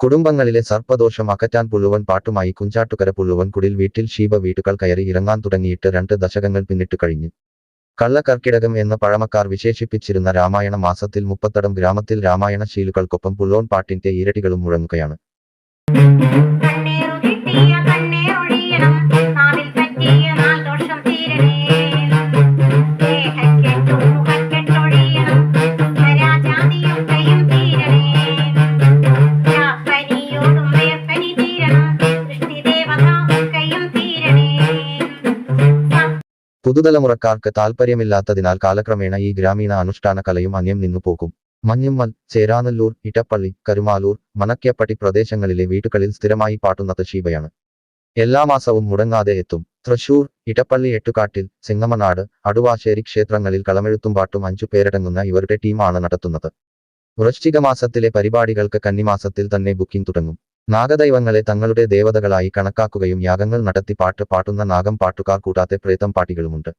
കുടുംബങ്ങളിലെ സർപ്പദോഷം അകറ്റാൻ പുഴുവൻ പാട്ടുമായി കുഞ്ചാട്ടുകര പുഴുവൻ കുടിൽ വീട്ടിൽ ഷീബ വീട്ടുകൾ കയറി ഇറങ്ങാൻ തുടങ്ങിയിട്ട് രണ്ട് ദശകങ്ങൾ പിന്നിട്ട് കഴിഞ്ഞു. കള്ളക്കർക്കിടകം എന്ന് പഴമക്കാർ വിശേഷിപ്പിച്ചിരുന്ന രാമായണ മാസത്തിൽ മുപ്പത്തടം ഗ്രാമത്തിൽ രാമായണ ശീലുകൾക്കൊപ്പം പുള്ളോൺ പാട്ടിന്റെ ഇരട്ടികളും മുഴങ്ങുകയാണ്. പുതുതലമുറക്കാർക്ക് താൽപ്പര്യമില്ലാത്തതിനാൽ കാലക്രമേണ ഈ ഗ്രാമീണ അനുഷ്ഠാന കലയും അന്യം നിന്നുപോകും മഞ്ഞുമ്മൽ ചേരാനല്ലൂർ ഇടപ്പള്ളി കരുമാലൂർ മനക്കപ്പട്ടി പ്രദേശങ്ങളിലെ വീടുകളിൽ സ്ഥിരമായി പാട്ടുന്നത് ഷീബയാണ് എല്ലാ മാസവും മുടങ്ങാതെ എത്തും. തൃശൂർ ഇടപ്പള്ളി എട്ടുകാട്ടിൽ സിങ്ങമനാട് അടുവാശ്ശേരി ക്ഷേത്രങ്ങളിൽ കളമെഴുത്തും പാട്ടും അഞ്ചു പേരടങ്ങുന്ന ഇവരുടെ ടീമാണ് നടത്തുന്നത്. വൃശ്ചിക മാസത്തിലെ പരിപാടികൾക്ക് കന്നിമാസത്തിൽ തന്നെ ബുക്കിംഗ് തുടങ്ങും. നാഗദൈവങ്ങളെ തങ്ങളുടെ ദേവതകളായി കണക്കാക്കുകയും യാഗങ്ങൾ നടത്തി പാട്ട് പാട്ടുന്ന നാഗം പാട്ടുകാർ കൂടാതെ പ്രേതം പാട്ടികളുമുണ്ട്.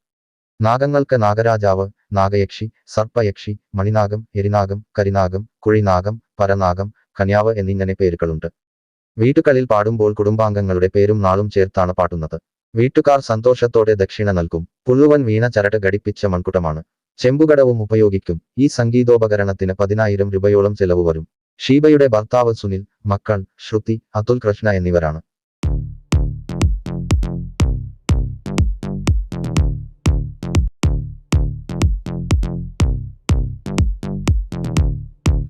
നാഗങ്ങൾക്ക് നാഗരാജാവ് നാഗയക്ഷി സർപ്പയക്ഷി മണിനാഗം എരിനാഗം കരിനാഗം കുഴിനാഗം പരനാഗം കന്യാവ് എന്നിങ്ങനെ പേരുകളുണ്ട്. വീട്ടുകളിൽ പാടുമ്പോൾ കുടുംബാംഗങ്ങളുടെ പേരും നാളും ചേർത്താണ് പാടുന്നത് വീട്ടുകാർ സന്തോഷത്തോടെ ദക്ഷിണ നൽകും. പുള്ളുവൻ വീണ ചരട് ഘടിപ്പിച്ച മൺകുടമാണ്. ചെമ്പുകടവും ഉപയോഗിക്കും. ഈ സംഗീതോപകരണത്തിന് പതിനായിരം രൂപയോളം ചെലവ് വരും. ഷീബയുടെ ഭർത്താവ് സുനിൽ മക്കൾ ശ്രുതി അതുൽ കൃഷ്ണ എന്നിവരാണ്.